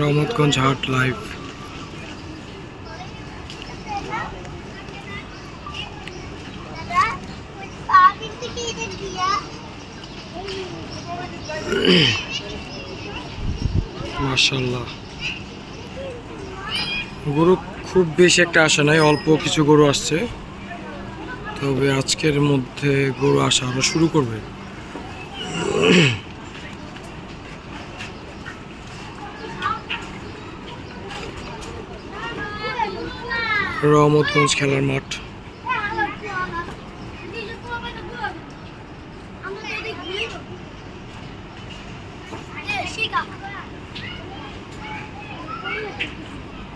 রহমতগঞ্জ হাট লাইভ। মাশাল্লাহ গরু খুব বেশি একটা আসে নাই, অল্প কিছু গরু আসছে। তবে আজকের মধ্যে গরু আসা আরও শুরু করবে। রহমতগঞ্জ খেলার মাঠ।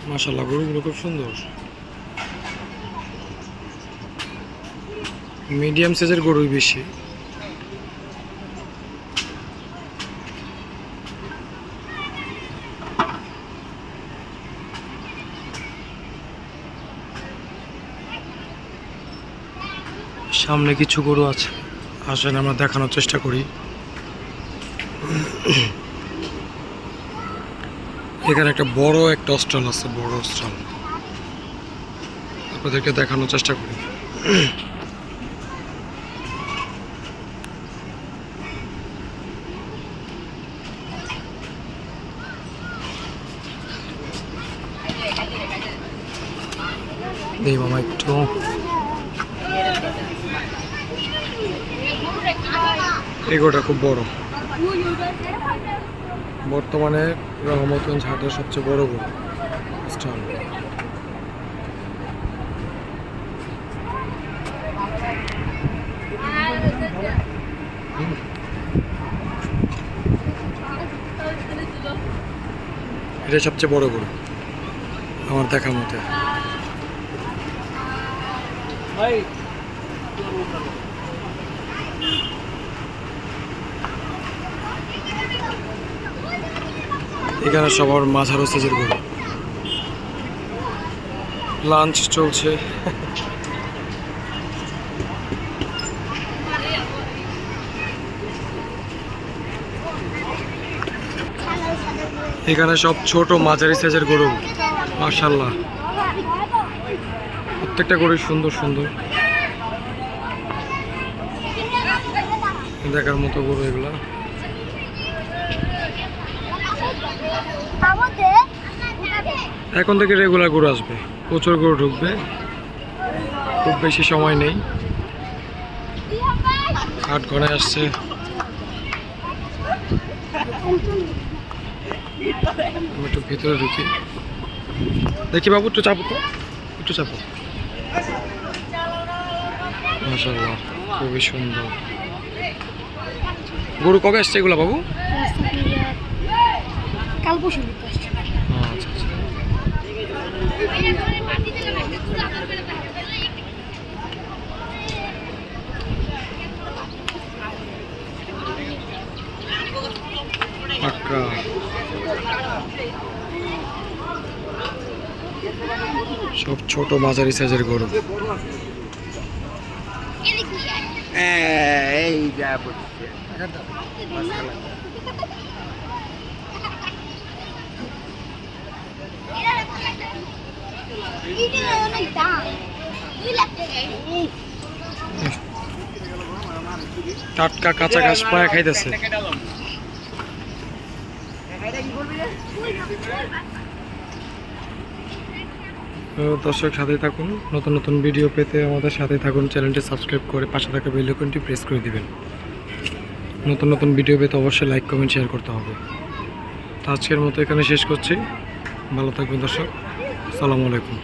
মাশাল্লাহ গরুগুলো খুব সুন্দর। মিডিয়াম সাইজের গরুই বেশি। সামনে কিছু গরু আছে। আসেন আমরা দেখানোর চেষ্টা করি। এখানে একটা বড় একটা স্টল আছে বড় স্টল। আপনাদেরকে দেখানোর চেষ্টা করি। এই মামা একটু। এগোটা খুব বড়। বর্তমানে রহমতগঞ্জ হাটের সবচেয়ে বড় গরু স্টল। এটা সবচেয়ে বড় গরু আমার দেখা মতে। এখানে সবার মাঝারো সাইজের গরু লাঞ্চ চলছে। এখানে সব ছোট মাঝারি সাইজের গরু মার্শাল্লাহ প্রত্যেকটা গরু সুন্দর সুন্দর। দেখার মতো গরু এগুলা। এখন থেকে রেগুলার গরু আসবে। প্রচুর গরু ঢুকবে। খুব বেশি সময় নেই। আট ঘরে আসছে। আমি একটু ভিতরে ঢুকি। দেখি বাবু, একটু চাপো তো। একটু চাপো। মাসাল্লাহ খুবই সুন্দর। গরু কবে আসছে এগুলো বাবু? কাল পরশু আচ্ছা আচ্ছা। সব ছোট মাঝারি সাইজের গরু। এই যা টাটকা কাঁচা ঘাস পায়া খাইতেছে। দর্শক সাথে থাকুন। নতুন নতুন ভিডিও পেতে আমাদের সাথে থাকুন। চ্যানেলটি সাবস্ক্রাইব করে পাশে থাকা বেল আইকনটি প্রেস করে দিবেন। নতুন নতুন ভিডিও পেতে অবশ্যই লাইক কমেন্ট শেয়ার করতে হবে। তো আজকের মতো এখানে শেষ করছি। ভালো থাকবেন দর্শক। সালামু আলাইকুম।